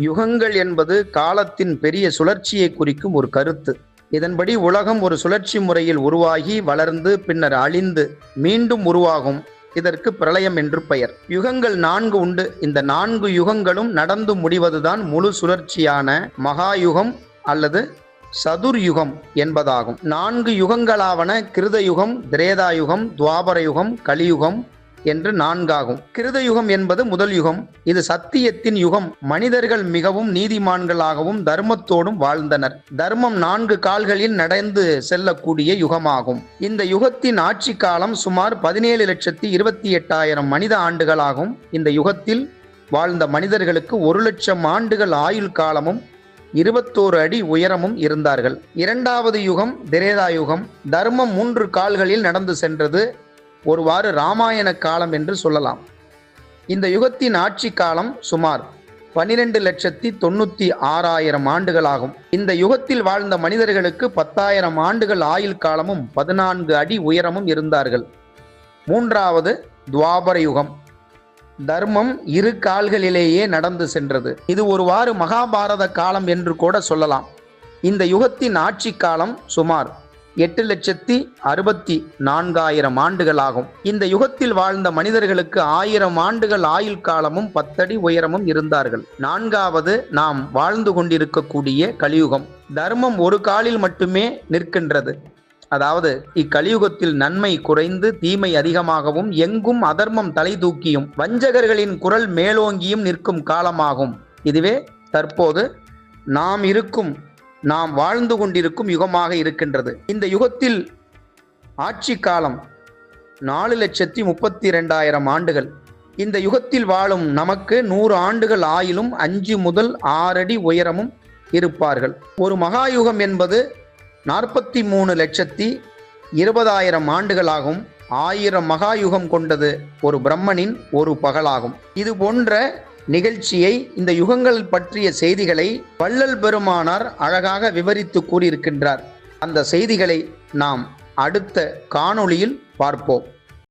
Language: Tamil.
யுகங்கள் என்பது காலத்தின் பெரிய சுழற்சியை குறிக்கும் ஒரு கருத்து. இதன்படி உலகம் ஒரு சுழற்சி முறையில் உருவாகி வளர்ந்து பின்னர் அழிந்து மீண்டும் உருவாகும். இதற்கு பிரளயம் என்று பெயர். யுகங்கள் நான்கு உண்டு. இந்த நான்கு யுகங்களும் நடந்து முடிவதுதான் முழு சுழற்சியான மகாயுகம் அல்லது சதுர்யுகம் என்பதாகும். நான்கு யுகங்களாவன கிருத யுகம் திரேதா யுகம் துவாபர யுகம் கலியுகம் என்று நான்காகும். கிருத யுகம் என்பது முதல் யுகம். இது சத்தியத்தின் யுகம். மனிதர்கள் மிகவும் நீதிமான்களாகவும் தர்மத்தோடும் வாழ்ந்தனர். தர்மம் நான்கு கால்களில் நடந்து செல்லக்கூடிய யுகமாகும். இந்த யுகத்தின் ஆட்சி காலம் சுமார் பதினேழு லட்சத்தி இருபத்தி எட்டாயிரம் மனித ஆண்டுகளாகும். இந்த யுகத்தில் வாழ்ந்த மனிதர்களுக்கு ஒரு லட்சம் ஆண்டுகள் ஆயுள் காலமும் இருபத்தோரு அடி உயரமும் இருந்தார்கள். இரண்டாவது யுகம் திரேதா யுகம். தர்மம் மூன்று கால்களில் நடந்து சென்றது. ஒருவாறு ராமாயண காலம் என்று சொல்லலாம். இந்த யுகத்தின் ஆட்சி காலம் சுமார் பனிரெண்டு லட்சத்தி தொண்ணூற்றி ஆறாயிரம் ஆண்டுகளாகும். இந்த யுகத்தில் வாழ்ந்த மனிதர்களுக்கு பத்தாயிரம் ஆண்டுகள் ஆயுள் காலமும் பதினான்கு அடி உயரமும் இருந்தார்கள். மூன்றாவது துவாபர யுகம். தர்மம் இரு கால்களிலேயே நடந்து சென்றது. இது ஒருவாறு மகாபாரத காலம் என்று கூட சொல்லலாம். இந்த யுகத்தின் ஆட்சி காலம் சுமார் எட்டு லட்சத்தி அறுபத்தி நான்காயிரம் ஆண்டுகளாகும் இந்த யுகத்தில் வாழ்ந்த மனிதர்களுக்கு ஆயிரம் ஆண்டுகள் ஆயுள் காலமும் பத்தடி உயரமும் இருந்தார்கள். நான்காவது நாம் வாழ்ந்து கொண்டிருக்கக்கூடிய கலியுகம். தர்மம் ஒரு காலில் மட்டுமே நிற்கின்றது. அதாவது இக்கலியுகத்தில் நன்மை குறைந்து தீமை அதிகமாகவும் எங்கும் அதர்மம் தலை தூக்கியும் வஞ்சகர்களின் குரல் மேலோங்கியும் நிற்கும் காலமாகும். இதுவே தற்போது நாம் இருக்கும் நாம் வாழ்ந்து கொண்டிருக்கும் யுகமாக இருக்கின்றது. இந்த யுகத்தில் ஆட்சி காலம் நாலு லட்சத்தி முப்பத்தி ரெண்டாயிரம் ஆண்டுகள். இந்த யுகத்தில் வாழும் நமக்கு நூறு ஆண்டுகள் ஆயிலும் அஞ்சு முதல் ஆறடி உயரமும் இருப்பார்கள். ஒரு மகாயுகம் என்பது நாற்பத்தி மூணு லட்சத்தி இருபதாயிரம் ஆண்டுகளாகும். ஆயிரம் மகாயுகம் கொண்டது ஒரு பிரம்மனின் ஒரு பகலாகும். இது போன்ற நிகழ்ச்சியை இந்த யுகங்கள் பற்றிய செய்திகளை வள்ளல் பெருமானார் அழகாக விவரித்து கூறியிருக்கின்றார். அந்த செய்திகளை நாம் அடுத்த காணொளியில் பார்ப்போம்.